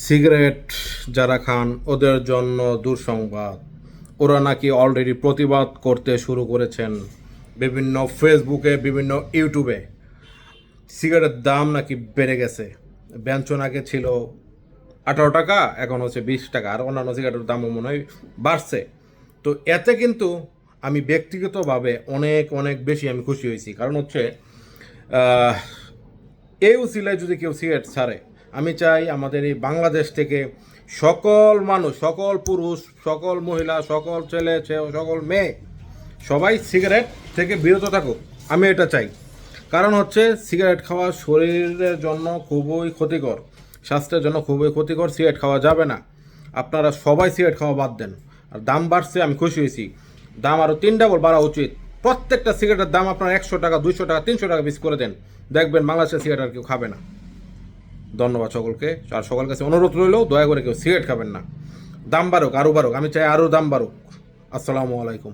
Cigarette যারা খান, ওদের জন্য দুঃসংবাদ। ওরা নাকি অলরেডি প্রতিবাদ করতে শুরু করেছেন বিভিন্ন ফেসবুকে বিভিন্ন ইউটিউবে সিগারেটের দাম নাকি বেড়ে গেছে। ব্যঞ্জন আগে ছিল আঠারো টাকা, এখন হচ্ছে বিশ টাকা। আর অন্যান্য সিগারেটের দামও মনে হয় বাড়ছে। তো এতে কিন্তু আমি ব্যক্তিগতভাবে অনেক অনেক বেশি আমি খুশি হয়েছি। কারণ হচ্ছে এই উসিলায় যদি কেউ সিগারেট ছাড়ে আমি চাই আমাদের এই বাংলাদেশ থেকে সকল মানুষ, সকল পুরুষ, সকল মহিলা, সকল ছেলে সকল মেয়ে, সবাই সিগারেট থেকে বিরত থাকুক। আমি এটা চাই। কারণ হচ্ছে সিগারেট খাওয়া শরীরের জন্য খুবই ক্ষতিকর, স্বাস্থ্যের জন্য খুবই ক্ষতিকর, সিগারেট খাওয়া যাবে না। আপনারা সবাই সিগারেট খাওয়া বাদ দেন। আর দাম বাড়ছে, আমি খুশি হয়েছি। দাম আরও তিন ডাবল বাড়া উচিত। প্রত্যেকটা সিগারেটের দাম আপনার একশো টাকা, দুইশো টাকা, তিনশো টাকা পিস করে দেন। দেখবেন বাংলাদেশের সিগারেট আর কেউ খাবে না। ধন্যবাদ সকলকে। আর সকল কাছে অনুরোধ রইল, দয়া করে কেউ সিগারেট খাবেন না। দাম বাড়ুক আরও বাড়ুক, আমি চাই আরও দাম বাড়ুক। আসসালামু আলাইকুম।